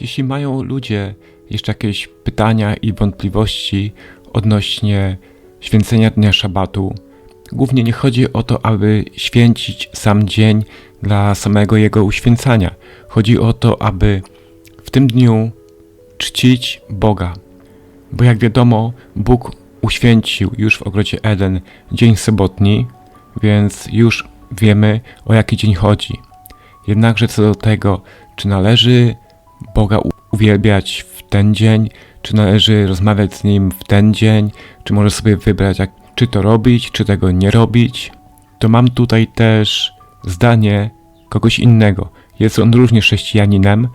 Jeśli mają ludzie jeszcze jakieś pytania i wątpliwości odnośnie święcenia dnia szabatu, głównie nie chodzi o to, aby święcić sam dzień dla samego jego uświęcania. Chodzi o to, aby w tym dniu czcić Boga. Bo jak wiadomo, Bóg uświęcił już w ogrodzie Eden dzień sobotni, więc już wiemy o jaki dzień chodzi. Jednakże co do tego, czy należy Boga uwielbiać w ten dzień, czy należy rozmawiać z Nim w ten dzień, czy może sobie wybrać, jak, czy to robić, czy tego nie robić, to mam tutaj też zdanie kogoś innego. Jest on również chrześcijaninem,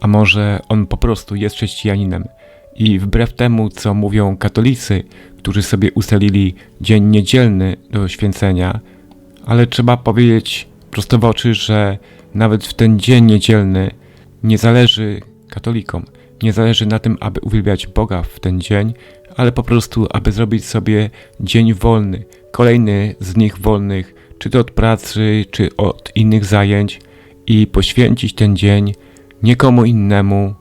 a może on po prostu jest chrześcijaninem. I wbrew temu, co mówią katolicy, którzy sobie ustalili dzień niedzielny do święcenia, ale trzeba powiedzieć prosto w oczy, że nawet w ten dzień niedzielny nie zależy katolikom, nie zależy na tym, aby uwielbiać Boga w ten dzień, ale po prostu, aby zrobić sobie dzień wolny, kolejny z nich wolnych, czy to od pracy, czy od innych zajęć i poświęcić ten dzień nikomu innemu,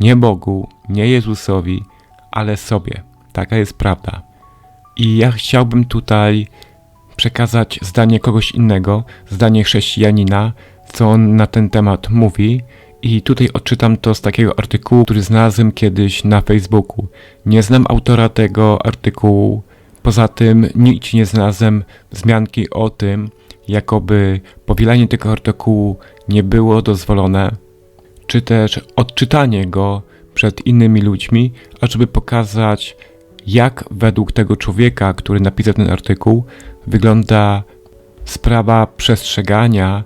nie Bogu, nie Jezusowi, ale sobie. Taka jest prawda. I ja chciałbym tutaj przekazać zdanie kogoś innego, zdanie chrześcijanina, co on na ten temat mówi. I tutaj odczytam to z takiego artykułu, który znalazłem kiedyś na Facebooku. Nie znam autora tego artykułu. Poza tym nigdzie nie znalazłem wzmianki o tym, jakoby powielanie tego artykułu nie było dozwolone, czy też odczytanie go przed innymi ludźmi, ażeby pokazać, jak według tego człowieka, który napisał ten artykuł, wygląda sprawa przestrzegania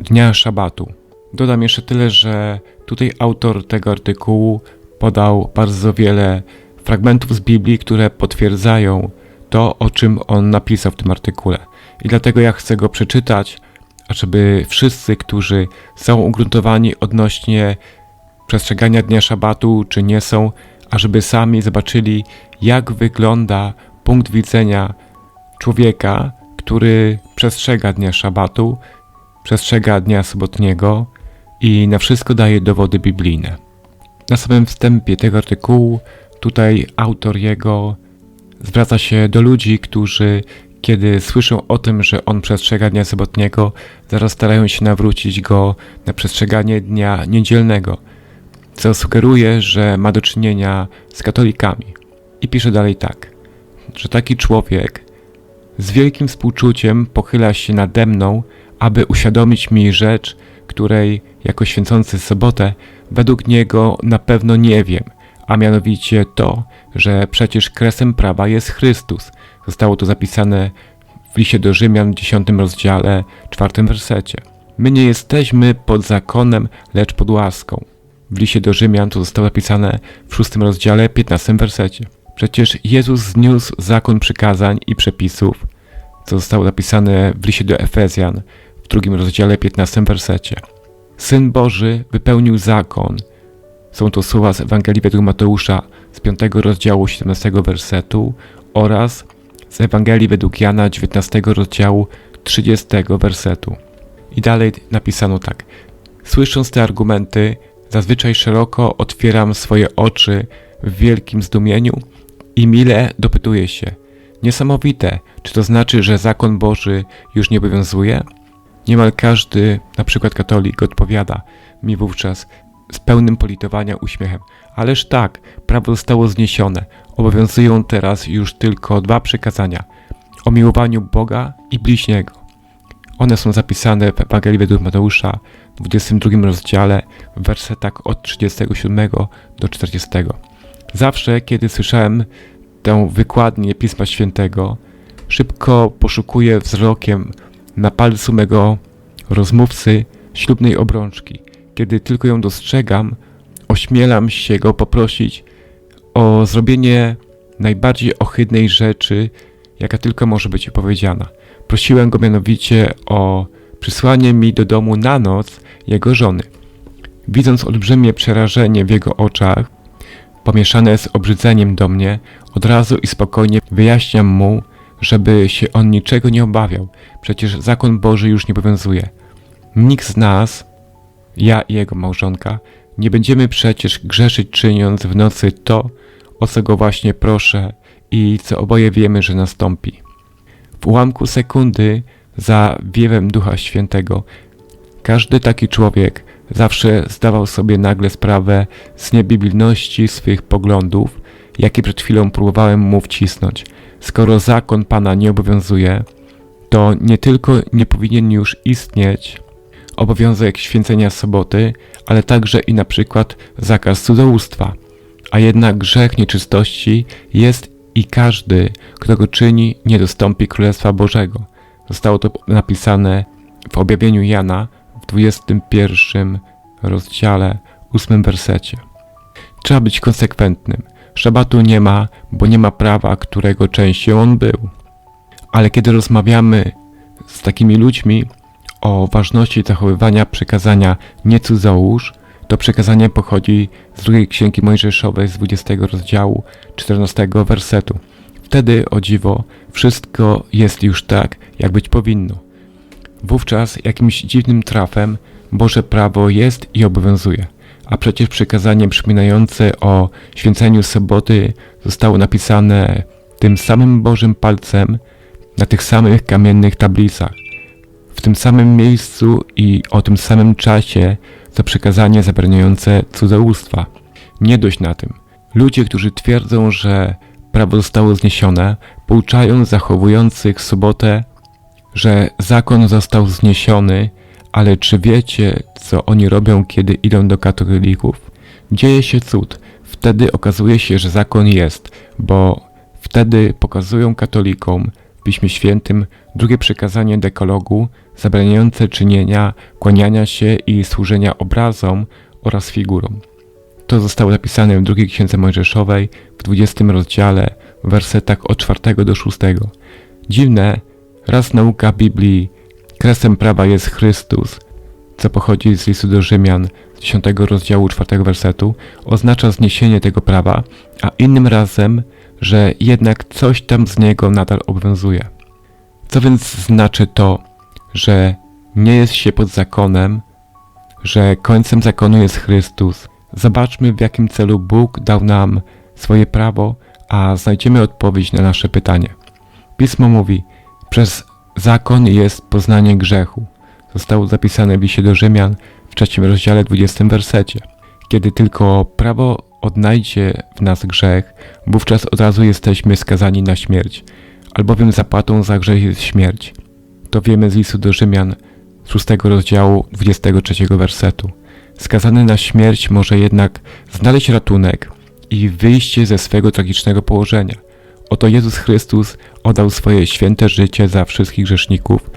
dnia szabatu. Dodam jeszcze tyle, że tutaj autor tego artykułu podał bardzo wiele fragmentów z Biblii, które potwierdzają to, o czym on napisał w tym artykule. I dlatego ja chcę go przeczytać, ażeby wszyscy, którzy są ugruntowani odnośnie przestrzegania dnia szabatu, czy nie są, ażeby sami zobaczyli, jak wygląda punkt widzenia człowieka, który przestrzega dnia szabatu, przestrzega dnia sobotniego i na wszystko daje dowody biblijne. Na samym wstępie tego artykułu tutaj autor jego zwraca się do ludzi, którzy kiedy słyszą o tym, że on przestrzega dnia sobotniego, zaraz starają się nawrócić go na przestrzeganie dnia niedzielnego, co sugeruje, że ma do czynienia z katolikami. I pisze dalej tak, że taki człowiek z wielkim współczuciem pochyla się nade mną, aby uświadomić mi rzecz, której jako święcący sobotę według niego na pewno nie wiem, a mianowicie to, że przecież kresem prawa jest Chrystus. Zostało to zapisane w liście do Rzymian w 10 rozdziale, 4 wersecie. My nie jesteśmy pod zakonem, lecz pod łaską. W liście do Rzymian to zostało zapisane w 6 rozdziale, 15 wersecie. Przecież Jezus zniósł zakon przykazań i przepisów, co zostało zapisane w liście do Efezjan drugim rozdziale, 15 wersecie. Syn Boży wypełnił zakon. Są to słowa z Ewangelii według Mateusza z 5 rozdziału 17 wersetu oraz z Ewangelii według Jana 19 rozdziału 30 wersetu. I dalej napisano tak. Słysząc te argumenty, zazwyczaj szeroko otwieram swoje oczy w wielkim zdumieniu i mile dopytuję się. Niesamowite, czy to znaczy, że zakon Boży już nie obowiązuje? Niemal każdy, na przykład katolik, odpowiada mi wówczas z pełnym politowania uśmiechem. Ależ tak, prawo zostało zniesione. Obowiązują teraz już tylko dwa przykazania: o miłowaniu Boga i bliźniego. One są zapisane w Ewangelii według Mateusza w 22 rozdziale, w wersetach od 37 do 40. Zawsze, kiedy słyszałem tę wykładnię Pisma Świętego, szybko poszukuję wzrokiem na palcu mego rozmówcy ślubnej obrączki. Kiedy tylko ją dostrzegam, ośmielam się go poprosić o zrobienie najbardziej ohydnej rzeczy, jaka tylko może być powiedziana. Prosiłem go mianowicie o przysłanie mi do domu na noc jego żony. Widząc olbrzymie przerażenie w jego oczach, pomieszane z obrzydzeniem do mnie, od razu i spokojnie wyjaśniam mu, żeby się on niczego nie obawiał. Przecież zakon Boży już nie obowiązuje. Nikt z nas, ja i jego małżonka, Nie będziemy przecież grzeszyć czyniąc w nocy to, o co go właśnie proszę i co oboje wiemy, że nastąpi. W ułamku sekundy za wiewem Ducha Świętego każdy taki człowiek zawsze zdawał sobie nagle sprawę z niebiblijności swych poglądów, jakie przed chwilą próbowałem mu wcisnąć. Skoro zakon Pana nie obowiązuje, to nie tylko nie powinien już istnieć obowiązek święcenia soboty, ale także i na przykład zakaz cudzołóstwa. A jednak grzech nieczystości jest i każdy, kto go czyni, nie dostąpi Królestwa Bożego. Zostało to napisane w objawieniu Jana w 21 rozdziale, 8 wersecie. Trzeba być konsekwentnym. Szabatu nie ma, bo nie ma prawa, którego częścią on był. Ale kiedy rozmawiamy z takimi ludźmi o ważności zachowywania przekazania nie cudzołóż, to przekazanie pochodzi z drugiej księgi Mojżeszowej z 20 rozdziału 14 wersetu. Wtedy, o dziwo, wszystko jest już tak, jak być powinno. Wówczas jakimś dziwnym trafem Boże prawo jest i obowiązuje, a przecież przykazanie przypominające o święceniu soboty zostało napisane tym samym Bożym palcem na tych samych kamiennych tablicach, w tym samym miejscu i o tym samym czasie, co przykazanie zabraniające cudzołóstwa. Nie dość na tym. Ludzie, którzy twierdzą, że prawo zostało zniesione, pouczają zachowujących sobotę, że zakon został zniesiony, ale czy wiecie, co oni robią, kiedy idą do katolików? Dzieje się cud. Wtedy okazuje się, że zakon jest, bo wtedy pokazują katolikom w Piśmie Świętym drugie przykazanie dekologu zabraniające czynienia, kłaniania się i służenia obrazom oraz figurom. To zostało zapisane w drugiej księdze Mojżeszowej w 20 rozdziale, w wersetach od 4 do 6. Dziwne, raz nauka Biblii, kresem prawa jest Chrystus, co pochodzi z listu do Rzymian z 10 rozdziału 4 wersetu, oznacza zniesienie tego prawa, a innym razem, że jednak coś tam z niego nadal obowiązuje. Co więc znaczy to, że nie jest się pod zakonem, że końcem zakonu jest Chrystus? Zobaczmy, w jakim celu Bóg dał nam swoje prawo, a znajdziemy odpowiedź na nasze pytanie. Pismo mówi, przez zakon jest poznanie grzechu. Zostało zapisane w do Rzymian w trzecim rozdziale 20 wersecie. Kiedy tylko prawo odnajdzie w nas grzech, wówczas od razu jesteśmy skazani na śmierć, albowiem zapłatą za grzech jest śmierć. To wiemy z listu do Rzymian 6 rozdziału 23 wersetu. Skazany na śmierć może jednak znaleźć ratunek i wyjście ze swego tragicznego położenia. Oto Jezus Chrystus oddał swoje święte życie za wszystkich grzeszników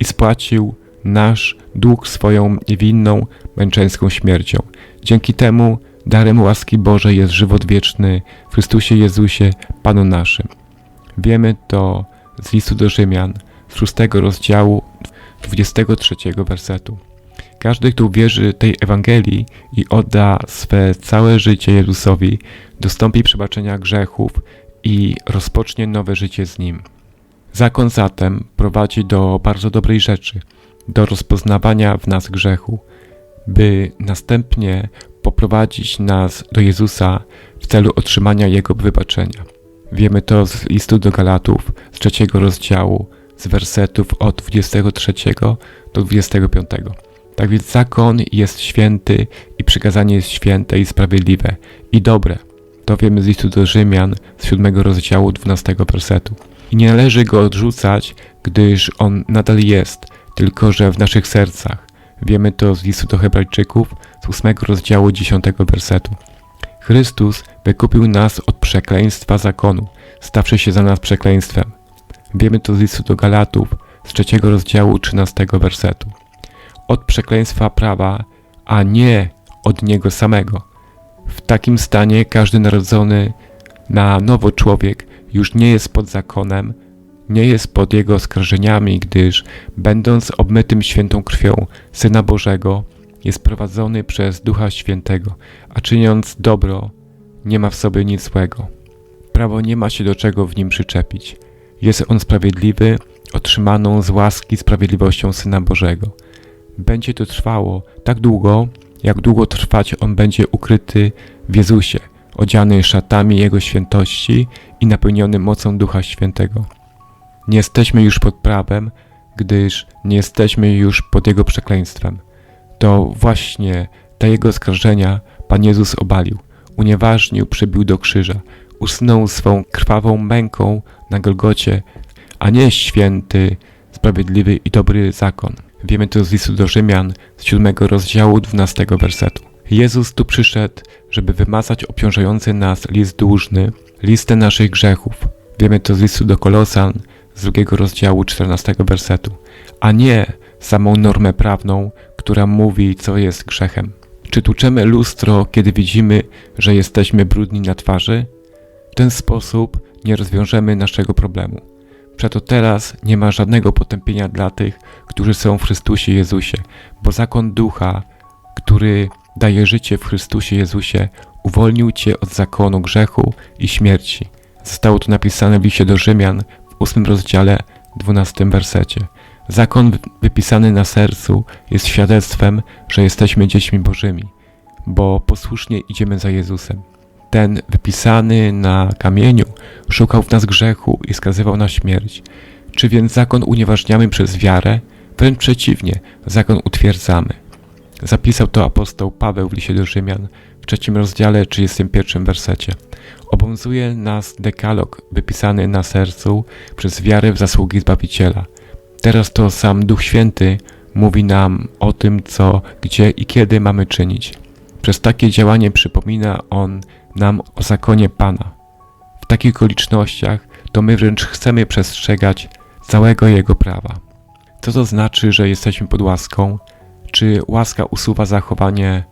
i spłacił nasz dług swoją niewinną, męczeńską śmiercią. Dzięki temu darem łaski Bożej jest żywot wieczny w Chrystusie Jezusie, Panu naszym. Wiemy to z listu do Rzymian, z 6 rozdziału 23 wersetu. Każdy, kto uwierzy tej Ewangelii i odda swe całe życie Jezusowi, dostąpi przebaczenia grzechów i rozpocznie nowe życie z Nim. Zakon zatem prowadzi do bardzo dobrej rzeczy, do rozpoznawania w nas grzechu, by następnie poprowadzić nas do Jezusa w celu otrzymania Jego wybaczenia. Wiemy to z listu do Galatów z trzeciego rozdziału, z wersetów od 23 do 25. Tak więc zakon jest święty i przykazanie jest święte i sprawiedliwe i dobre. To wiemy z listu do Rzymian z 7 rozdziału 12 wersetu. I nie należy go odrzucać, gdyż on nadal jest, tylko że w naszych sercach. Wiemy to z listu do Hebrajczyków z 8 rozdziału 10 wersetu. Chrystus wykupił nas od przekleństwa zakonu, stawszy się za nas przekleństwem. Wiemy to z listu do Galatów z trzeciego rozdziału 13 wersetu. Od przekleństwa prawa, a nie od niego samego. W takim stanie każdy narodzony na nowo człowiek już nie jest pod zakonem, nie jest pod jego oskarżeniami, gdyż, będąc obmytym świętą krwią Syna Bożego, jest prowadzony przez Ducha Świętego, a czyniąc dobro, nie ma w sobie nic złego. Prawo nie ma się do czego w nim przyczepić. Jest on sprawiedliwy, otrzymaną z łaski sprawiedliwością Syna Bożego. Będzie to trwało tak długo, jak długo trwać on będzie ukryty w Jezusie, odziany szatami Jego świętości i napełniony mocą Ducha Świętego. Nie jesteśmy już pod prawem, gdyż nie jesteśmy już pod Jego przekleństwem. To właśnie te Jego oskarżenia Pan Jezus obalił, unieważnił, przybił do krzyża, usnął swą krwawą męką na Golgocie, a nie święty, sprawiedliwy i dobry zakon. Wiemy to z listu do Rzymian z 7 rozdziału 12 wersetu. Jezus tu przyszedł, żeby wymazać obciążający nas list dłużny, listę naszych grzechów. Wiemy to z listu do Kolosan z drugiego rozdziału 14 wersetu, a nie samą normę prawną, która mówi, co jest grzechem. Czy tuczemy lustro, kiedy widzimy, że jesteśmy brudni na twarzy? W ten sposób nie rozwiążemy naszego problemu. Przeto teraz nie ma żadnego potępienia dla tych, którzy są w Chrystusie Jezusie, bo zakon ducha, który daje życie w Chrystusie Jezusie, uwolnił cię od zakonu grzechu i śmierci. Zostało to napisane w liście do Rzymian w ósmym rozdziale, dwunastym wersecie. Zakon wy- wypisany na sercu jest świadectwem, że jesteśmy dziećmi Bożymi, bo posłusznie idziemy za Jezusem. Ten wypisany na kamieniu szukał w nas grzechu i skazywał na śmierć. Czy więc zakon unieważniamy przez wiarę? Wręcz przeciwnie, zakon utwierdzamy. Zapisał to apostoł Paweł w liście do Rzymian w trzecim rozdziale, 31 wersecie. Obowiązuje nas dekalog wypisany na sercu przez wiarę w zasługi Zbawiciela. Teraz to sam Duch Święty mówi nam o tym, co, gdzie i kiedy mamy czynić. Przez takie działanie przypomina On nam o zakonie Pana. W takich okolicznościach to my wręcz chcemy przestrzegać całego Jego prawa. Co to znaczy, że jesteśmy pod łaską? Czy łaska usuwa zachowanie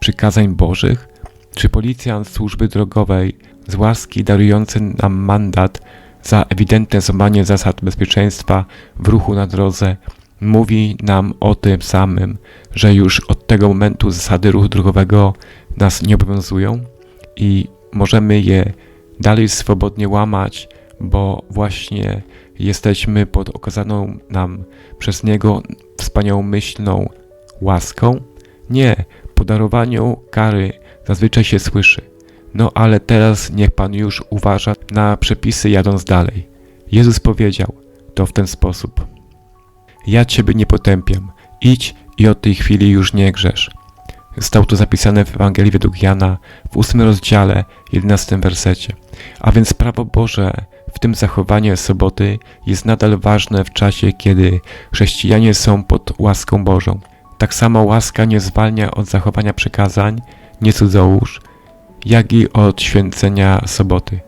przykazań Bożych? Czy policjant służby drogowej z łaski darujący nam mandat za ewidentne złamanie zasad bezpieczeństwa w ruchu na drodze mówi nam o tym samym, że już od tego momentu zasady ruchu drogowego nas nie obowiązują i możemy je dalej swobodnie łamać, bo właśnie jesteśmy pod okazaną nam przez Niego wspaniałomyślną łaską? Nie, po darowaniu kary zazwyczaj się słyszy. No ale teraz niech Pan już uważa na przepisy jadąc dalej. Jezus powiedział to w ten sposób. Ja Ciebie nie potępiam. Idź i od tej chwili już nie grzesz. Zostało to zapisane w Ewangelii według Jana w ósmym rozdziale, 11 wersecie. A więc prawo Boże, w tym zachowanie soboty, jest nadal ważne w czasie, kiedy chrześcijanie są pod łaską Bożą. Tak samo łaska nie zwalnia od zachowania przykazań, nie cudzołóż, jak i od święcenia soboty.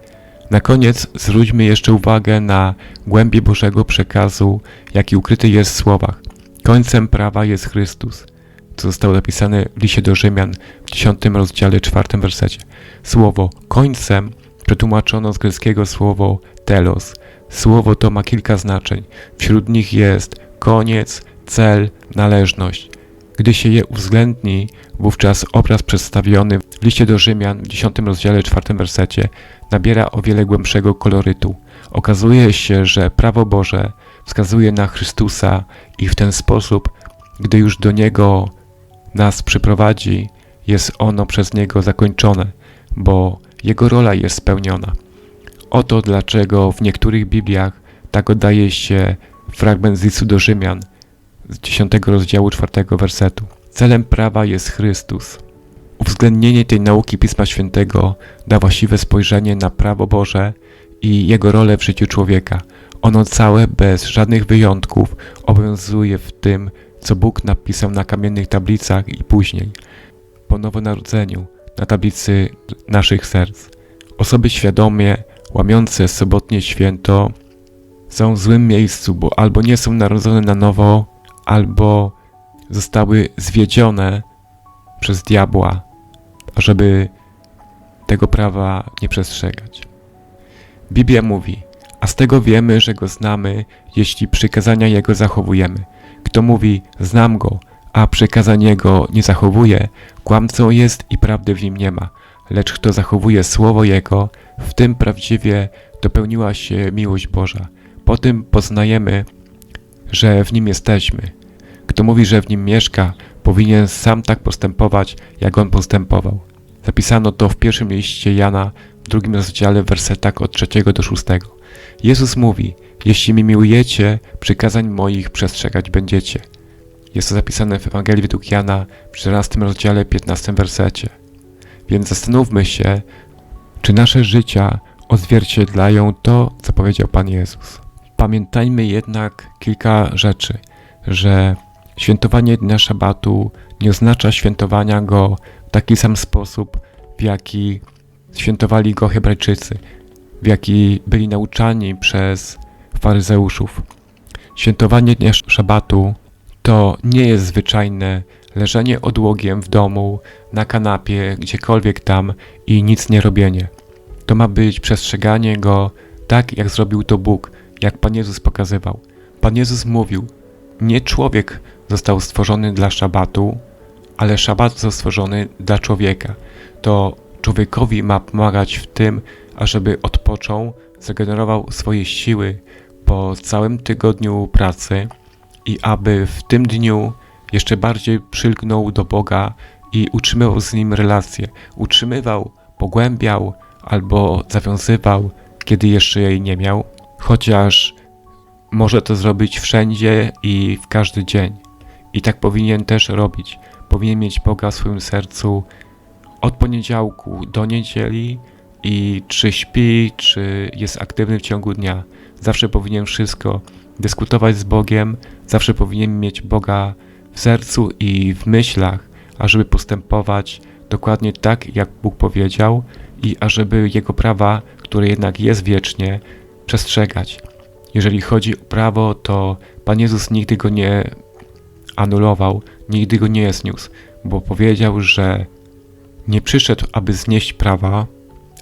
Na koniec zwróćmy jeszcze uwagę na głębię Bożego przekazu, jaki ukryty jest w słowach. Końcem prawa jest Chrystus, co zostało zapisane w liście do Rzymian w 10 rozdziale 4 wersecie. Słowo końcem przetłumaczono z greckiego słowo telos. Słowo to ma kilka znaczeń. Wśród nich jest koniec, cel, należność. Gdy się je uwzględni, wówczas obraz przedstawiony w liście do Rzymian w 10 rozdziale 4 wersecie nabiera o wiele głębszego kolorytu. Okazuje się, że prawo Boże wskazuje na Chrystusa i w ten sposób, gdy już do Niego nas przyprowadzi, jest ono przez Niego zakończone, bo Jego rola jest spełniona. Oto dlaczego w niektórych Bibliach tak oddaje się fragment z listu do Rzymian z 10 rozdziału 4 wersetu. Celem prawa jest Chrystus. Uwzględnienie tej nauki Pisma Świętego da właściwe spojrzenie na prawo Boże i jego rolę w życiu człowieka. Ono całe, bez żadnych wyjątków, obowiązuje w tym, co Bóg napisał na kamiennych tablicach i później, po nowonarodzeniu, na tablicy naszych serc. Osoby świadomie łamiące sobotnie święto są w złym miejscu, bo albo nie są narodzone na nowo, albo zostały zwiedzione przez diabła, żeby tego prawa nie przestrzegać. Biblia mówi, a z tego wiemy, że go znamy, jeśli przykazania jego zachowujemy. Kto mówi, znam go, a przykazań jego nie zachowuje, kłamcą jest i prawdy w nim nie ma. Lecz kto zachowuje słowo jego, w tym prawdziwie dopełniła się miłość Boża. Po tym poznajemy, że w nim jesteśmy. Kto mówi, że w nim mieszka, powinien sam tak postępować, jak on postępował. Zapisano to w pierwszym liście Jana, w drugim rozdziale, wersetach od trzeciego do szóstego. Jezus mówi: Jeśli mi miłujecie, przykazań moich przestrzegać będziecie. Jest to zapisane w Ewangelii według Jana w 14 rozdziale, 15 wersecie. Więc zastanówmy się, czy nasze życia odzwierciedlają to, co powiedział Pan Jezus. Pamiętajmy jednak kilka rzeczy, że świętowanie dnia szabatu nie oznacza świętowania go w taki sam sposób, w jaki świętowali go Hebrajczycy, w jaki byli nauczani przez faryzeuszów. Świętowanie dnia szabatu to nie jest zwyczajne leżenie odłogiem w domu, na kanapie, gdziekolwiek tam i nic nie robienie. To ma być przestrzeganie go tak, jak zrobił to Bóg, jak Pan Jezus pokazywał. Pan Jezus mówił: Nie człowiek został stworzony dla szabatu, ale szabat został stworzony dla człowieka. To człowiekowi ma pomagać w tym, ażeby odpoczął, zregenerował swoje siły po całym tygodniu pracy i aby w tym dniu jeszcze bardziej przylgnął do Boga i utrzymywał z nim relacje. Utrzymywał, pogłębiał albo zawiązywał, kiedy jeszcze jej nie miał, chociaż może to zrobić wszędzie i w każdy dzień. I tak powinien też robić. Powinien mieć Boga w swoim sercu od poniedziałku do niedzieli i czy śpi, czy jest aktywny w ciągu dnia. Zawsze powinien wszystko dyskutować z Bogiem, zawsze powinien mieć Boga w sercu i w myślach, ażeby postępować dokładnie tak, jak Bóg powiedział i ażeby Jego prawa, które jednak jest wiecznie, przestrzegać. Jeżeli chodzi o prawo, to Pan Jezus nigdy go nie anulował, nigdy go nie zniósł, bo powiedział, że nie przyszedł, aby znieść prawa,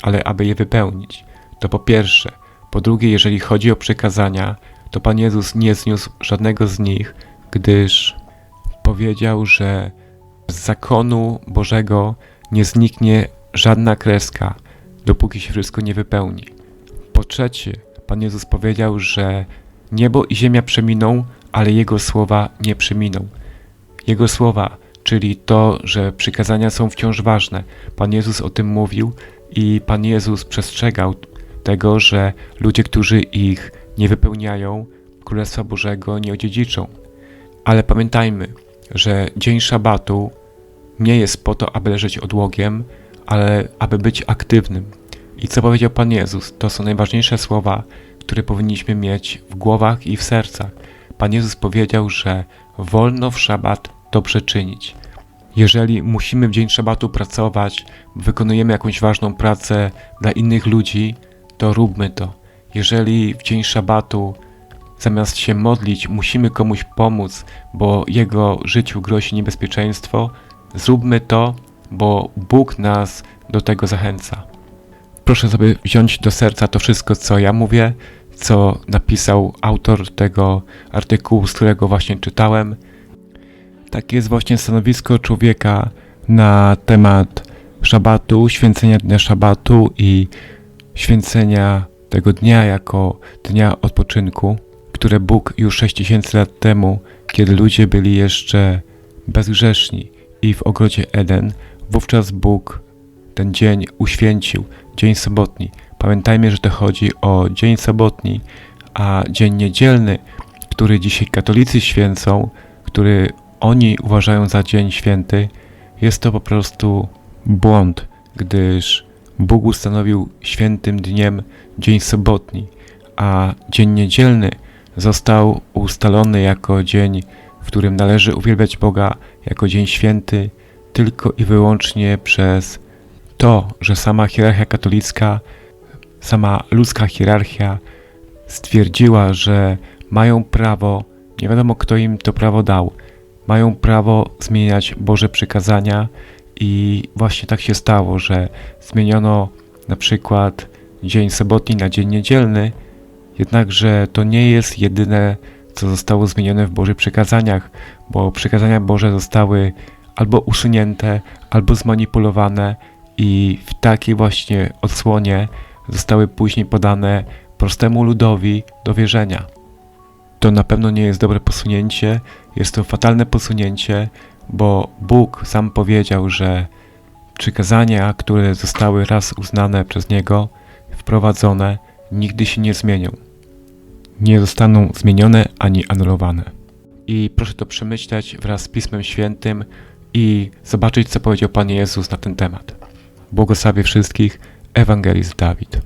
ale aby je wypełnić. To po pierwsze. Po drugie, jeżeli chodzi o przekazania, to Pan Jezus nie zniósł żadnego z nich, gdyż powiedział, że z zakonu Bożego nie zniknie żadna kreska, dopóki się wszystko nie wypełni. Po trzecie, Pan Jezus powiedział, że niebo i ziemia przeminą, ale Jego słowa nie przeminą. Jego słowa, czyli to, że przykazania są wciąż ważne. Pan Jezus o tym mówił i Pan Jezus przestrzegał tego, że ludzie, którzy ich nie wypełniają, Królestwa Bożego nie odziedziczą. Ale pamiętajmy, że dzień szabatu nie jest po to, aby leżeć odłogiem, ale aby być aktywnym. I co powiedział Pan Jezus, to są najważniejsze słowa, które powinniśmy mieć w głowach i w sercach. Pan Jezus powiedział, że wolno w szabat dobrze czynić. Jeżeli musimy w dzień szabatu pracować, wykonujemy jakąś ważną pracę dla innych ludzi, to róbmy to. Jeżeli w dzień szabatu zamiast się modlić, musimy komuś pomóc, bo jego życiu grozi niebezpieczeństwo, zróbmy to, bo Bóg nas do tego zachęca. Proszę sobie wziąć do serca to wszystko, co ja mówię, co napisał autor tego artykułu, z którego właśnie czytałem. Takie jest właśnie stanowisko człowieka na temat szabatu, święcenia dnia szabatu i święcenia tego dnia jako dnia odpoczynku, które Bóg już 6000 lat temu, kiedy ludzie byli jeszcze bezgrzeszni i w ogrodzie Eden, wówczas Bóg ten dzień uświęcił, dzień sobotni. Pamiętajmy, że to chodzi o dzień sobotni, a dzień niedzielny, który dzisiaj katolicy święcą, który oni uważają za dzień święty, jest to po prostu błąd, gdyż Bóg ustanowił świętym dniem dzień sobotni, a dzień niedzielny został ustalony jako dzień, w którym należy uwielbiać Boga jako dzień święty tylko i wyłącznie przez to, że sama hierarchia katolicka, sama ludzka hierarchia stwierdziła, że mają prawo, nie wiadomo kto im to prawo dał, mają prawo zmieniać Boże przykazania i właśnie tak się stało, że zmieniono na przykład dzień sobotni na dzień niedzielny, jednakże to nie jest jedyne, co zostało zmienione w Bożych przykazaniach, bo przykazania Boże zostały albo usunięte, albo zmanipulowane i w takiej właśnie odsłonie zostały później podane prostemu ludowi do wierzenia. To na pewno nie jest dobre posunięcie, jest to fatalne posunięcie, bo Bóg sam powiedział, że przykazania, które zostały raz uznane przez Niego, wprowadzone, nigdy się nie zmienią. Nie zostaną zmienione ani anulowane. I proszę to przemyśleć wraz z Pismem Świętym i zobaczyć, co powiedział Pan Jezus na ten temat. Błogosławię wszystkich, Ewangelist Dawid.